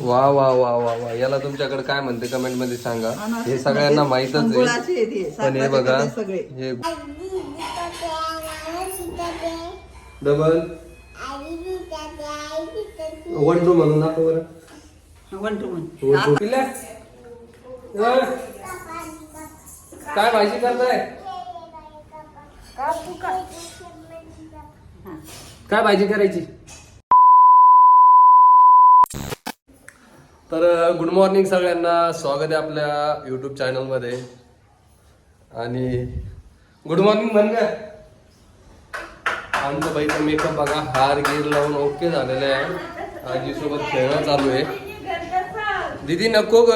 वा वा वा वा वा. याला तुमच्याकडे काय म्हणते? कमेंटमध्ये सांगा. हे सगळ्यांना माहीतच आहे. पण हे बघा हे डबल वन टू म्हणून दाखव बरं. One two? ओय. काय भाजी करताय? काय भाजी करायची? तर गुड मॉर्निंग सगळ्यांना. स्वागत आहे आपल्या युट्यूब चॅनलमध्ये आणि गुड मॉर्निंग म्हण काय आमच्या बाईचा मेकअप बघा हार गिर लावून ओके झालेला आहे. आजी सोबत खेळणं चालू आहे. दीदी नको ग.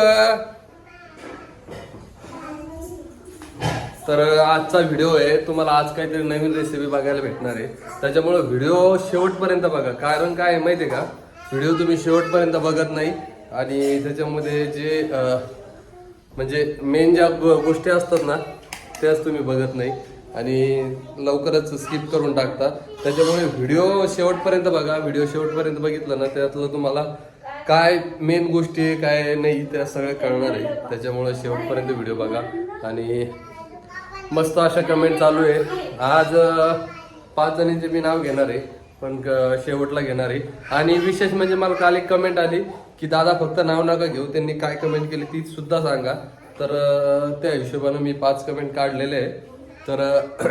तर आजचा व्हिडिओ आहे. तुम्हाला आज काहीतरी नवीन रेसिपी बघायला भेटणार आहे. त्याच्यामुळं व्हिडिओ शेवटपर्यंत बघा. कारण काय आहे माहिती आहे का? व्हिडिओ तुम्ही शेवटपर्यंत बघत नाही. आणि त्याच्यामध्ये जे म्हणजे मेन ज्या गोष्टी असतात ना त्याच तुम्ही बघत नाही. आणि लवकरच स्किप करून टाकता. त्याच्यामुळे व्हिडिओ शेवटपर्यंत बघा. व्हिडिओ शेवटपर्यंत बघितलं ना त्यातलं तुम्हाला काय मेन गोष्टी आहे, काय नाही त्या सगळं कळणार आहे. त्याच्यामुळे शेवटपर्यंत व्हिडिओ बघा. आणि मस्त अशा कमेंट चालू आहे. आज पाच जणींचे मी नाव घेणार आहे पण शेवटला घेणार आहे. आणि विशेष म्हणजे मला काल एक कमेंट आली की दादा फक्त नाव नका घेऊ त्यांनी काय कमेंट केली ती सुद्धा सांगा. तर त्या हिशोबानं मी पाच कमेंट काढलेले आहे. तर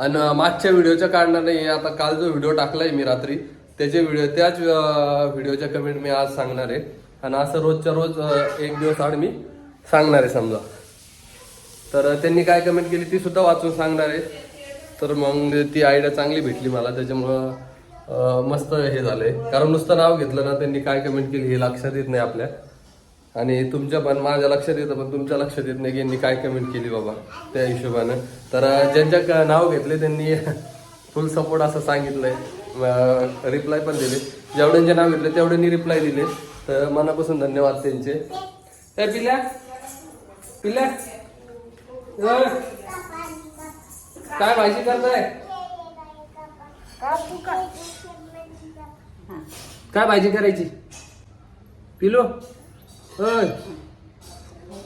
आणि मागच्या व्हिडिओच्या काढणार नाही आता काल जो व्हिडिओ टाकलाय मी रात्री त्याचे व्हिडिओ त्याच व्हिडिओच्या कमेंट मी आज सांगणार आहे. आणि असं रोजच्या रोज एक दिवस आड मी सांगणार आहे समजा. तर त्यांनी काय कमेंट केली ती सुद्धा वाचून सांगणार आहे. तर मग ती आयडिया चांगली भेटली मला त्याच्यामुळं मस्त हे झालंय. कारण नुसतं नाव घेतलं ना त्यांनी काय कमेंट केली हे लक्षात येत नाही आपल्या. आणि तुमच्या पण माझ्या लक्षात येतं पण तुमच्या लक्षात येत नाही की यांनी काय कमेंट केली बाबा त्या हिशोबानं. तर ज्यांच्या क- नाव घेतले त्यांनी फुल सपोर्ट असं सांगितलंय. रिप्लाय पण दिले. जेवढ्यांचे नाव घेतले तेवढ्यांनी रिप्लाय दिले. तर मनापासून धन्यवाद त्यांचे. पिल्या? पिल्या? काय भाजी करताय? काय भाजी करायची? पिलो होय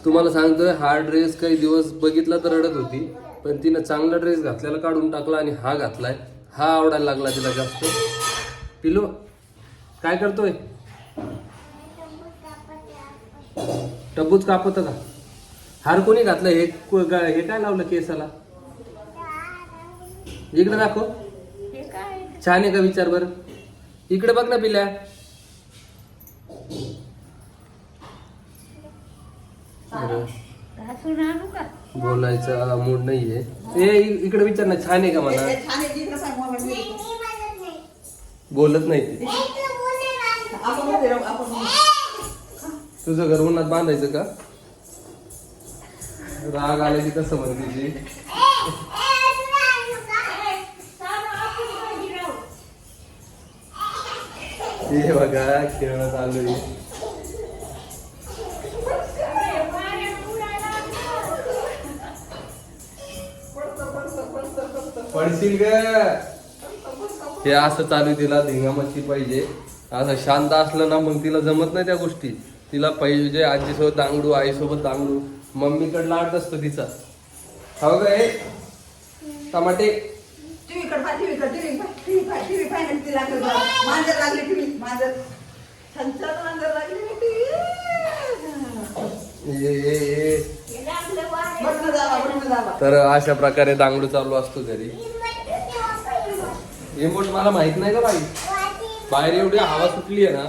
तुम्हाला सांगतोय हा ड्रेस काही दिवस बघितला तर रडत होती पण तिनं चांगला ड्रेस घातलेला काढून टाकला आणि हा घातलाय. हा आवडायला लागला तिला जास्त. पिलो काय करतोय? टबूच कापत का हार कोणी घातलं? हे को- गा- हे काय लावलं केसाला? इकडे दाखव. छान आहे का विचार बर? इकडे बघ ना पिल्या. अरे, बोलायचा मूड नाहीये. ए इ- इकडे विचार ना छान आहे का मला? बोलत नाही. ते. तुझं घर उन्हात बांधायचं का? राग आले की कसं म्हणते हे बघा खेळणं चालू आहे. पडशील ग. हे असं चालू आहे, तिला धिंगामस्ती पाहिजे. असं शांत असलं ना मग तिला जमत नाही त्या गोष्टी. तिला पाहिजे आजीसोबत दांगडू आईसोबत दांगडू. मम्मीकडे लाट असतो तिचा. हो ग हे? टमाटे? टीव्ही कडे पाय, टीव्ही कडे, टीव्ही पाय, टीव्ही पाय, टीव्ही पाय आणि ती लागली बघा. मांजर लागली टीव्ही मांजर. छान छान मांजर लागली टीव्ही ये ये ये. दाबा दाबा तर अशा प्रकारे दांगडू चालू असतो घरी. रिमोट मला माहीत नाही का बाई. बाहेर एवढी हवा सुटली आहे ना.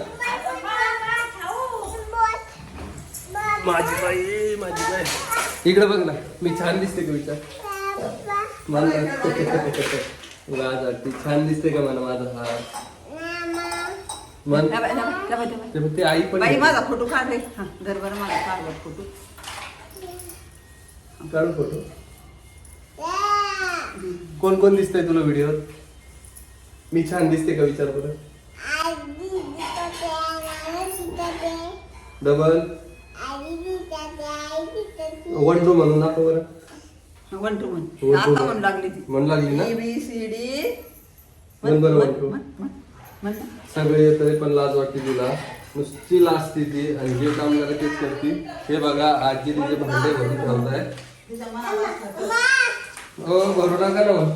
माझी बाई माझी इकडे बघ ना मी छान दिसते का विचार? मला लाज वाटते छान दिसते का मला माझा हा मन. ते ते आई पण बाई माझा फोटो काढ रे. हा घरभर माझा काढ बघ फोटो. काढू फोटो. कोण कोण दिसतंय तुला व्हिडिओत मी छान दिसते का विचार बरं? डबल. वन टू म्हणून दाखव बरं. वन टू वन आता one. म्हणू लागली ती. म्हणू लागली ना? ए बी सी डी म्हण बरं म्हण, वाटतो म्हण, म्हण, म्हण. सगळे येतंय पण लाज वाटते तिला. नुसती लाजते ती आणि जे काम करा तेच करते. हे बघा आजी तिचे भांडे भरून असलं तर हो भरू नका ना मग.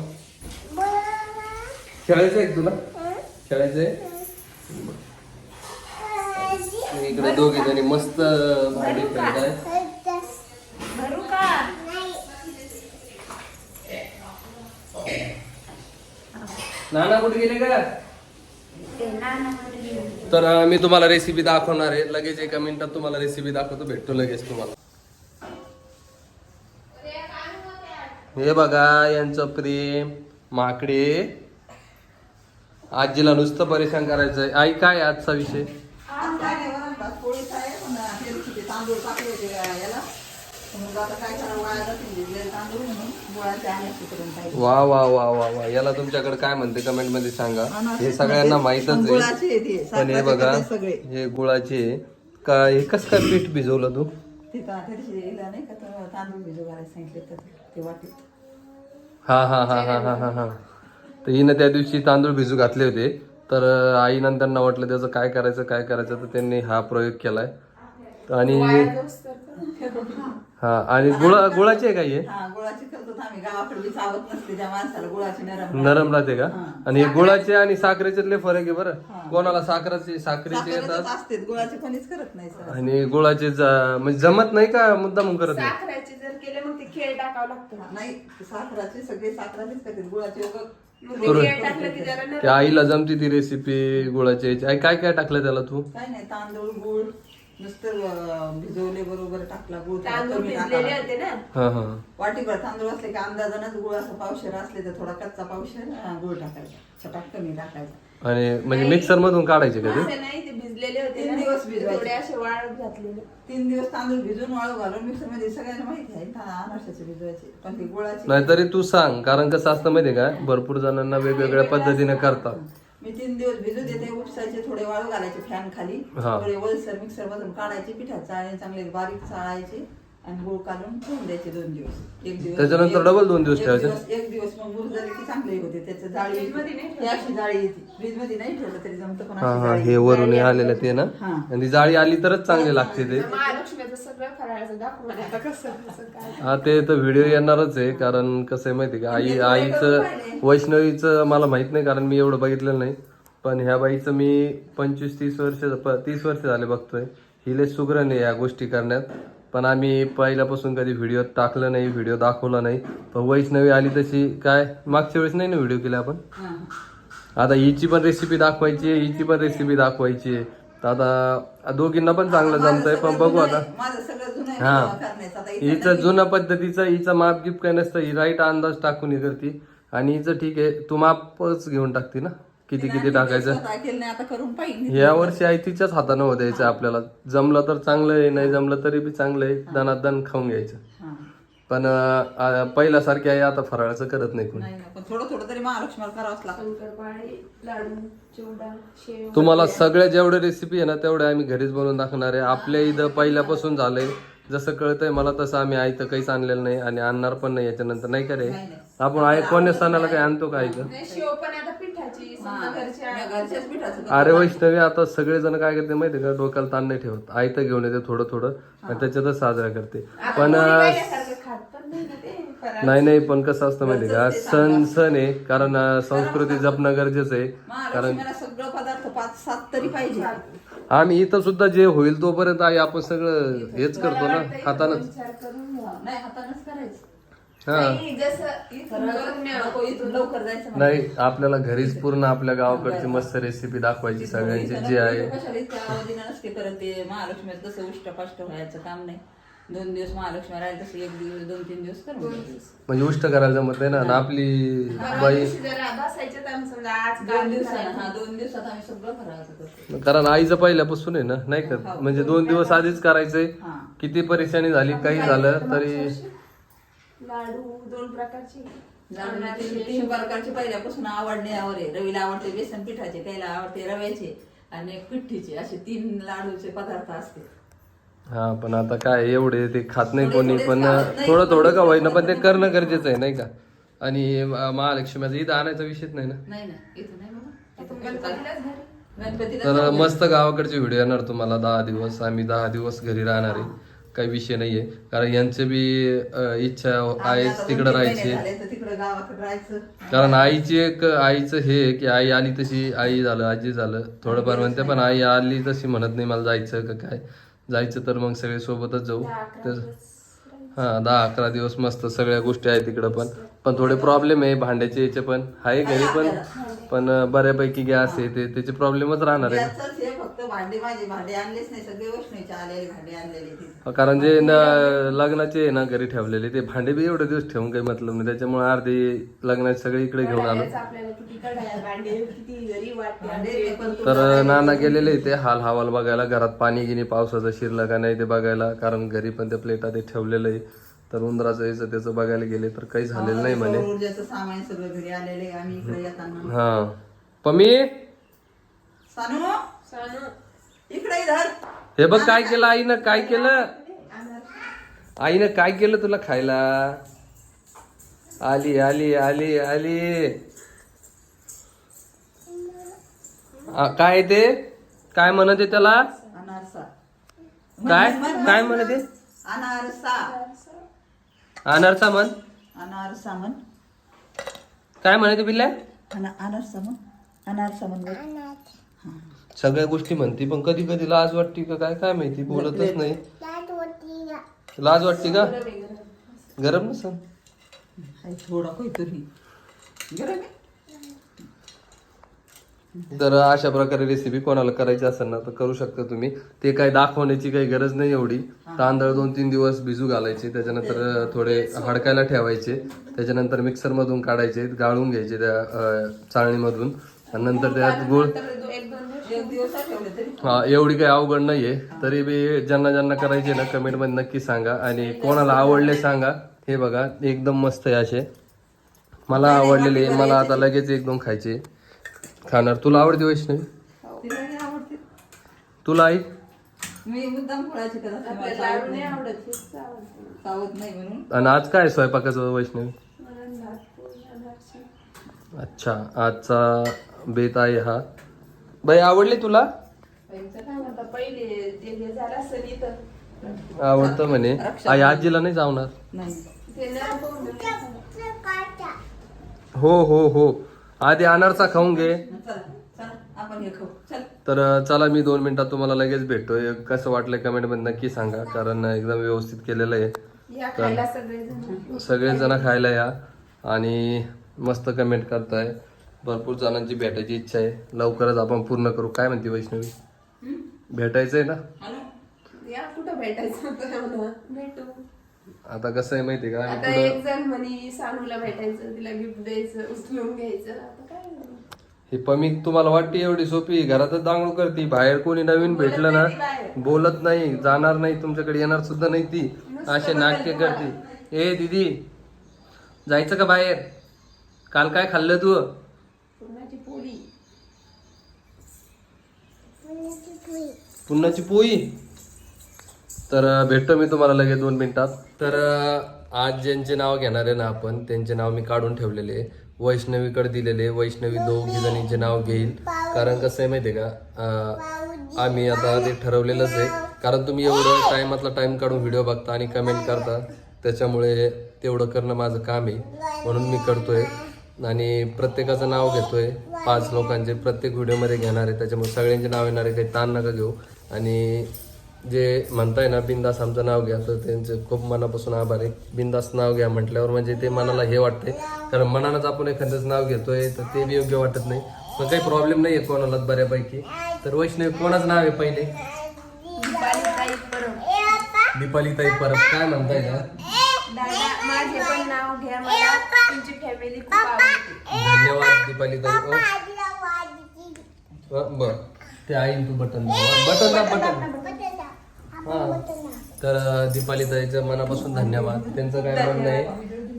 खेळायचंय का तुला? खेळायचंय इकडे दोघे जणी मस्त भांडे खेळताय भरू का नाना कुठे गेले का? तर मी तुम्हाला रेसिपी दाखवणार आहे. लगेच एका मिनिटात तुम्हाला रेसिपी दाखवतो भेटतो लगेच तुम्हाला. हे बघा यांचं प्रेम माकडे. आजीला नुसतं परेशान करायचंय. आई काय आजचा विषय? तांदूळ वा वा वा वा वा. याला तुमच्याकडे काय म्हणते? कमेंटमध्ये सांगा. हे सगळ्यांना माहीतच गुळाचे आहे पण हे बघा हे गुळाचे. का हे कस काय पीठ भिजवलं तू? हा हा हा हा हा हा हा. तर हिनं त्या दिवशी तांदूळ भिजू घातले होते. तर अं, आईनं त्यांना वाटलं त्याचं काय करायचं काय करायचं तर त्यांनी हा प्रयोग केलाय. आणि हा आणि गुळा गुळाचे आहे का हे? हा गुळाची करतो आम्ही गावाकडे बी चावत नसते त्या माणसाला गुळाची नरम नरम राहते का? हा. आणि हे गुळाचे आणि साखरेच्यातले फरक आहे बरं. कोणाला साखराचे साखरेचे येतात. साखरेचेच असते गुळाचे कोणीच करत नाही सर. आणि गुळाचे ज- म्हणजे जमत नाही का? मुद्दाम करत नाही. साखराचे जर केले मग ते खेळ टाकावं लागतं. नाही साखराचे सगळे साखराचेच करतात गुळाचे उगं मग ते खेळ टाकलं की जरा नरम त्या आईला जमती ती रेसिपी गुळाची. याची. आई काय काय टाकलं त्याला तू? काय नाही तांदूळ गुळ. नुसतं भिजवले बरोबर टाकला गुळ तांदूळ कमी भिजलेले टाकावा. होते ना? हा हा. वाटीभर तांदूळ असले की अंदाजानच गुळ असं पावशेर असले तर थोडा कच्चा पावशेर गुळ टाकायचा. छटाक कमी टाकायचा. आणि म्हणजे मिक्सर मधून काढायचे का ते? असं नाही ते भिजलेले होते तीन ना? दिवस ते भिजवायचे. थोडे असे वाळत घातलेले. तीन दिवस तांदूळ भिजून वाळू घालून मिक्सरमध्ये सगळ्यांना माहिती आहे ता- अनारसाचे भिजवायचे पण ते गुळाचे. नाही तरी तू सांग कारण कसं असतं माहितीये का? भरपूर जणांना वेगवेगळ्या पद्धतीने करतात. मी तीन दिवस भिजू देते उपसायचे थोडे वाळू घालायचे फॅन खाली हा. थोडे ओलसर मिक्सर मधून काढायचे पिठात चाळणे चांगले बारीक चाळायचे आणि गुळ काढून ठेवून द्यायचे दोन दिवस. एक दिवस त्याच्यानंतर एक- डबल दोन दिवस एक ठेवायचे? दिवस- एक दिवस मग झाले की चांगले होते. त्याचं जाळी फ्रीजमध्ये नाही ही अशी जाळी येते. फ्रीजमध्ये नाही ठेवलं तरी जमतं पण हा अशी हा जाळी हे वरून हे आलेलं ते ना? हा. आणि ती जाळी आली तरच चांगली लागते ते. तर महालक्ष्मीचं सगळं फराळाचं दाखव म्हणे आता कसं कसं काय? हा ते तर व्हिडिओ येणारच आहे कारण कसं आहे माहिती का? आई आईचं वैष्णवीचं मला माहीत नाही कारण मी एवढं बघितलेलं नाही. पण ह्या बाईचं मी पंचवीस तीस वर्ष प- तीस वर्ष झाले बघतोय. हिले सुग्रण आहे या गोष्टी करण्यात. पण आम्ही पहिल्यापासून कधी व्हिडिओ टाकलं नाही व्हिडिओ दाखवला नाही. पण वैष्णवी आली तशी काय? मागच्या वेळेस नाही ना व्हिडिओ केला आपण. आता हिची पण रेसिपी दाखवायची आहे हिची पण रेसिपी दाखवायची आहे. तर आता दोघींना पण चांगलं जमतंय पण बघू आता. हा. हिचं जुन्या पद्धतीचं हिचं माप गिप काय नसतं ही राईट अंदाज टाकून हे करते. आणि हिचं ठीक आहे तू मापच घेऊन टाकते ना? किती किती टाकायचं? स्वतः केलं नाही आता करून पाहिजे या वर्षी आई तिच्याच हातानं होत द्यायचं आपल्याला. जमलं तर चांगलं आहे नाही जमलं तरी बी चांगलं आहे. दनादन खाऊन घ्यायचं. हा. पण अं, पहिल्यासारखी आई आता फराळाचं करत नाही कोणी. नाही ना, पण थोडं थोडं तरी महालक्ष्मीला करावंच लागतं. शंकरपाळे लाडू चिवडा शेव. तुम्हाला सगळ्या जेवढ्या रेसिपी आहे ना तेवढ्या आम्ही घरीच बनवून दाखवणार आहे. आपल्या इथं पहिल्यापासून झालंय. जसं कळतंय मला तसं आम्ही आई तर काहीच आणलेलं नाही आणि आणणार पण नाही याच्यानंतर. नाही का रे. आपण आई कोण्या सणाला काही आणतो का ऐक नाही, शेव पण आता पिठाची अरे वैष्णवी आता सगळेजण काय करते माहिती का? डोक्याला ताण नाही ठेवत. आई तर घेऊन येते थोडं थोडं आणि त्याच्यातच साजरा करते. पण नाही नाही नाही पण कसं असतं माहिती का? सण सण आहे कारण संस्कृती जपणं गरजेचं आहे. महालक्ष्मीला सगळं पदार्थ पाच सात तरी पाहिजे. आम्ही इथं सुद्धा जे होईल तोपर्यंत आई आपण सगळं हेच करतो ना हातानच. नाही हातानच करायचं हा. नाही, जसं इथून करून न्या. नको इथून लवकर जायचं म्हणा. नाही आपल्याला घरीच पूर्ण आपल्या गावाकडची मस्त रेसिपी दाखवायची सगळ्यांची जी आहे. कशाला इतक्या आवाजीनं नसते करत? ते महालक्ष्मीत कसं उष्टपाष्ट व्हायचं काम नाही. दोन दिवस महालक्ष्मी राहील तसं एक दिवस दोन तीन दिवस करून. म्हणजे उष्ट करायला जमत नाही ना आणि आपली बाई दिवशी जरा बसायचं तर आम्ही समजा आज दोन दिवसानं. हा दोन दिवसात आम्ही सगळं फराळाचं करतो कारण आईचं पहिल्यापासून आहे ना नाही का? म्हणजे दोन दिवस आधीच करायचंय. हा. किती परेशानी झाली काही झालं तरी लाडू दोन प्रकारचे. लाडू तीन प्रकारचे पहिल्यापासून आवडण्यावर आहे. रवीला आवडते बेसन पिठाचे त्याला आवडते रव्याचे आणि एक पिठ्ठीचे. असे तीन लाडूचे पदार्थ असते. हा पण आता काय एवढे ते खात नाही कोणी पण थोडं थोडं का होईना पण ते करणं गरजेचं आहे नाही का? आणि महालक्ष्मीचा इथं आणायचा विषयच नाही ना? तर. मस्त गावाकडचे व्हिडिओ येणार तुम्हाला. दहा दिवस आम्ही दहा दिवस घरी राहणार आहे. काही विषय नाहीये. कारण यांचे बी अं, इच्छा आहे तिकडे राहायची. तिकडं गावाकडे राहायचं. कारण आईची एक आईचं हे आहे की आई आली तशी आई झालं आजी झालं थोडंफार म्हणते पण आई आली तशी म्हणत नाही मला जायचं का काय? जायचं तर मग सगळे सोबतच जाऊ. तर. हा दहा अकरा दिवस मस्त सगळ्या गोष्टी आहेत तिकडं पण. पण थोडे प्रॉब्लेम आहे भांड्याचे याचे पण. आहे घरी पण. पण बऱ्यापैकी गॅस आहे ते त्याचे प्रॉब्लेमच राहणार आहे याचंच हे फक्त भांडे माझे भांडे आणलेच नाही सगळे वैष्णवीचे आलेले भांडे आणलेले तिथे कारण जे न- लग्नाचे आहे ना घरी ठेवलेले ते भांडे बी एवढे दिवस ठेवून काही मतलब नाही. त्याच्यामुळे अर्धे लग्नाचे सगळे इकडे घेऊन आलो. कढायाच आपल्याला किती कढाया भांडे किती घरी वाटते भांडे ते पण तू तर नाना गेलेले ते हाल हवाल बघायला घरात पाणी गिनी पावसाचं शिरलं का नाही ते बघायला कारण घरी पण ते प्लेटा ते ठेवलेलं आहे. तर उंदराचं याचं त्याचं बघायला गेले तर काही झालेलं नाही म्हणे. सौर ऊर्जेचं सामान सगळं घरी आलेले आम्ही इकडे येताना. हा. पमी सानू? सानू. इकडे इधर हे बघ काय केलं आईनं काय केलं? आईनं काय केलं तुला खायला? आली आली आली आली. आ, काय ते? काय म्हणत आहे त्याला? अनारसा. काय? काय म्हण. म्हणत आहे? अनारसा. अनारसा म्हण अनारसा म्हण काय म्हणते बिल्ल्या अना अनारसा म्हण अनारसा म्हण बरं. सगळ्या गोष्टी म्हणते पण कधी कधी लाज वाटते का? काय काय माहिती? बोलतच नाही. लाज वाटते का? गरम नसन थोडा काहीतरी. गरम आहे. तर अशा प्रकारे रेसिपी कोणाला करायची असेल ना तर करू शकता तुम्ही. ते काय दाखवण्याची काही गरज नाही एवढी. तांदळ दोन तीन दिवस भिजू घालायचे त्याच्यानंतर थोडे हडकायला ठेवायचे त्याच्यानंतर मिक्सर मधून काढायचे गाळून घ्यायचे त्या चाळणीमधून. आणि नंतर त्यात गुळ हा एवढी काही अवघड नाहीये. तरी बी ज्यांना ज्यांना करायचे ना कमेंटमध्ये नक्की सांगा. आणि कोणाला आवडले सांगा. हे बघा एकदम मस्त आहे असे. मला आवडलेले मला आता लगेच एक दोन खायचे. खाणार. तुला आवडते वैष्णवी? तिला नाही आवडते. तुला आई? मी मुद्दाम फळाची आणि आज काय स्वयंपाकाचं वैष्णवी. अच्छा आजचा बेत आहे हा. बाई आवडली तुला. आवडतं म्हणे. आई आजीला नाही जावणार. हो हो हो. आधी अनारचा खाऊन घे. चला चला आपण खाऊ. चल. तर चला मी दोन मिनिटात तुम्हाला लगेच भेटतोय. कसं वाटलं कमेंटमध्ये नक्की सांगा कारण एकदम व्यवस्थित केलेलं आहे. या खायला सगळेजण सगळेच जण खायला या आणि मस्त कमेंट करताय. भरपूर जणांची भेटायची इच्छा आहे. लवकरच आपण पूर्ण करू. काय म्हणते वैष्णवी? भेटायचंय ना? आणू या कुठं भेटायचं? आता कसं आहे माहितीये का? आता पुढं एक जण म्हणे सानूला भेटायचं तिला गिफ्ट द्यायचं उचलून घ्यायचं. आता काय नाही. ही पमी तुम्हाला वाटते एवढी सोपी? घरातच दांगडू करते. बाहेर कोणी नवीन भेटलं ना बोलत नाही जाणार नाही तुमच्याकडे येणार सुद्धा नाही ती. असे नाटके करते. ए दीदी जायचं का बाहेर? काल काय खाल्लं तू? पुरणाची पोळी. पुन्हाची पोळी? तर भेटतो मी तुम्हाला लगेच दोन मिनिटात. तर आज ज्यांचे नाव घेणार आहे ना आपण त्यांचे नाव मी काढून ठेवलेले आहे. वैष्णवीकडे दिलेले वैष्णवी दोघी जणींचे नाव घेईल. कारण कसं आहे माहिती आहे का? आम्ही आता ते ठरवलेलंच आहे. कारण तुम्ही एवढं टाईमातला टाईम काढून व्हिडिओ बघता आणि कमेंट करता त्याच्यामुळे तेवढं करणं माझं काम आहे. म्हणून मी करतोय. आणि प्रत्येकाचं नाव घेतोय. पाच लोकांचे प्रत्येक व्हिडिओमध्ये घेणार आहे. त्याच्यामुळे सगळ्यांचे नाव येणार आहे. काही ताण नका घेऊ. आणि जे म्हणताय ना बिंदास आमचं नाव घ्या तर त्यांचे खूप मनापासून आभार आहे. बिंदास नाव घ्या म्हटल्यावर म्हणजे ते मनाला हे वाटते कारण मनानंच आपण एखाद्याचं नाव घेतोय तर ते बी योग्य वाटत नाही. पण काही प्रॉब्लेम नाही आहे कोणालाच बऱ्यापैकी. तर वैष्णवी कोणाचं नाव आहे पहिले? बालिताई परब. दीपालीताई परत काय म्हणताय का धन्यवाद दीपालीताई. ओ. बर. ते आईन तू बटन बटन दाब बटन तर दीपालीताईचं मनापासून धन्यवाद. त्यांचं काय म्हणणं आहे?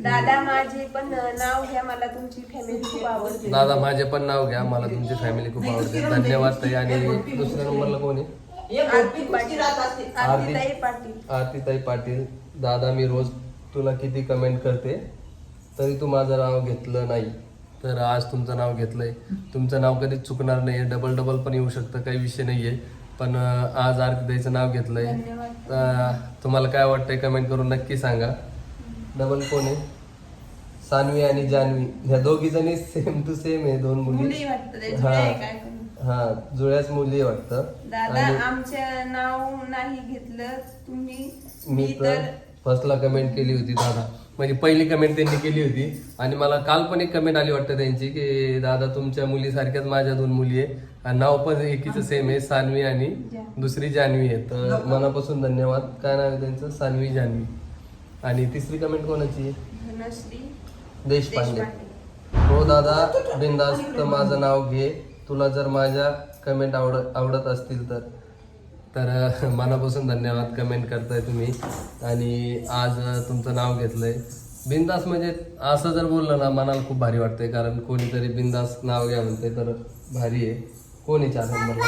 दादा माझे पण नाव घ्या. मला तुमची फॅमिली खूप आवडते. दादा माझे पण नाव घ्या. मला तुमची फॅमिली खूप आवडते. धन्यवाद ताई. आणि दुसऱ्या नंबरला कोण आहे? आरतीताई पाटील. आरतीताई पाटील. दादा मी रोज तुला किती कमेंट करते? तरी तू माझं नाव घेतलं नाही. तर आज तुमचं नाव घेतलंय. तुमचं नाव कधीच चुकणार नाही डबल डबल पण येऊ शकतं. काही विषय नाही आहे पण आज आरतीताईचं नाव घेतलंय. तुम्हाला काय वाटतंय कमेंट करून नक्की सांगा. डबल कोण? आहे सान्वी आणि जान्हवी ह्या दोघी जणी सेम टू सेम आहे दोन मुली. हा. हा जुळ्याच मुली वाटतं. आमच्या नाव नाही घेतलं तुम्ही. मी तर फर्स्टला कमेंट केली होती दादा. म्हणजे पहिली कमेंट त्यांनी केली होती. आणि मला काल पण एक कमेंट आली वाटतं त्यांची की दादा तुमच्या मुलीसारख्याच माझ्या दोन मुली आहे आणि नाव पण एकीचं सेम आहे सान्वी आणि दुसरी जान्हवी आहे. तर मनापासून धन्यवाद. काय नाव आहे त्यांचं? सान्वी जान्हवी आणि तिसरी कमेंट कोणाची देशपांडे. हो दादा बिंदास्त माझं नाव घे. तुला जर माझ्या कमेंट आवडत आवडत असतील तर. तर मनापासून धन्यवाद कमेंट करताय तुम्ही. आणि आज तुमचं नाव घेतलंय. बिंदास म्हणजे असं जर बोललं ना मनाला खूप भारी वाटतंय. कारण कोणीतरी बिंदास नाव घ्या म्हणते तर भारी आहे. कोणी चार नंबरला?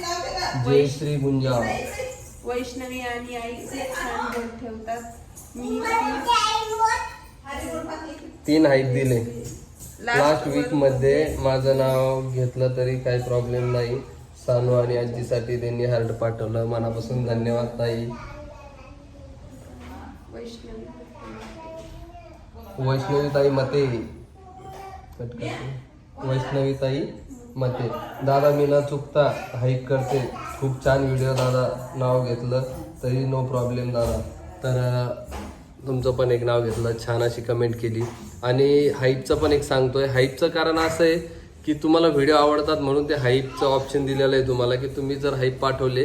लावते का? जयश्री गुंजाळ. वैष्णवी आणि आई खूप छान बोल ठेवतात. मी तीन हाईट दिले. लास्ट वीकमध्ये माझं नाव घेतलं तरी काही प्रॉब्लेम नाही. सानू आणि आजीसाठी त्यांनी हार्ट पाठवलं. मनापासून धन्यवाद ताई. वैष्णवी ताई मते. कट करते. वैष्णवी ताई मते. दादा मी न चुकता हाईक करते. खूप छान व्हिडिओ दादा नाव घेतलं तरी नो प्रॉब्लेम दादा. तर तुमचं पण एक नाव घेतलं. छान अशी कमेंट केली. आणि हाईपचं पण एक सांगतोय. हाईपचं कारण असं आहे की तुम्हाला व्हिडिओ आवडतात म्हणून ते हाईपचं ऑप्शन दिलेलं आहे तुम्हाला. की तुम्ही जर हाईप पाठवले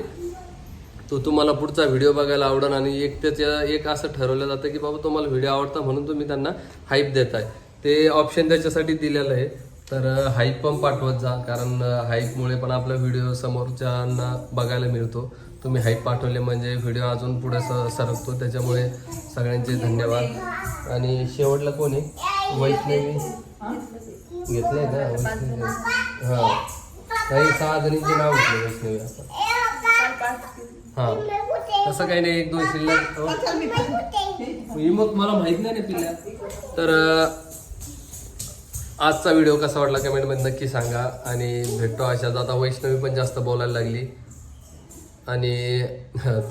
तो तुम्हाला पुढचा व्हिडिओ बघायला आवडेल आणि एक त्याच्या एक असं ठरवलं जातं की बाबा तुम्हाला व्हिडिओ आवडता म्हणून तुम्ही त्यांना हाईप देताय. ते ऑप्शन त्याच्यासाठी दिलेलं आहे. तर हाईप पण पाठवत जा. कारण हाईपमुळे पण आपला व्हिडिओ समोरच्यांना बघायला मिळतो. तुम्ही हाईप पाठवले म्हणजे व्हिडिओ अजून पुढे स सरकतो. त्याच्यामुळे सगळ्यांचे धन्यवाद. आणि शेवटला कोण आहे? वैष्णवी. घेतलंय ना? वैष्णवी. हां. काही सहा जणींचे नाव घेतले वैष्णवी असं. हां. तसं काही नाही. एक दोन शिल्लक हो. मी मग मला माहीत नाही ना पिल्ला तर आजचा व्हिडिओ कसा वाटला कमेंटमध्ये नक्की सांगा. आणि भेटतो अशाच. आता वैष्णवी पण जास्त बोलायला लागली. आणि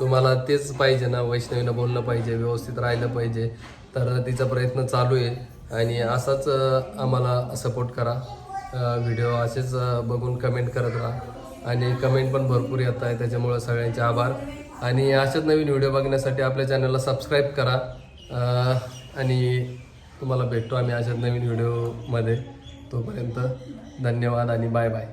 तुम्हाला तेच पाहिजे ना. वैष्णवीनं बोललं पाहिजे. व्यवस्थित राहिलं पाहिजे. तर तिचा प्रयत्न चालू आहे. आणि असाच आम्हाला सपोर्ट करा. व्हिडिओ असेच बघून कमेंट करत राहा. आणि कमेंट पण भरपूर येत आहे त्याच्यामुळं सगळ्यांचे आभार. आणि अशाच नवीन व्हिडिओ बघण्यासाठी आपल्या चॅनलला सबस्क्राईब करा. आणि तुम्हाला भेटतो आम्ही अशाच नवीन व्हिडिओमध्ये तोपर्यंत धन्यवाद आणि बाय बाय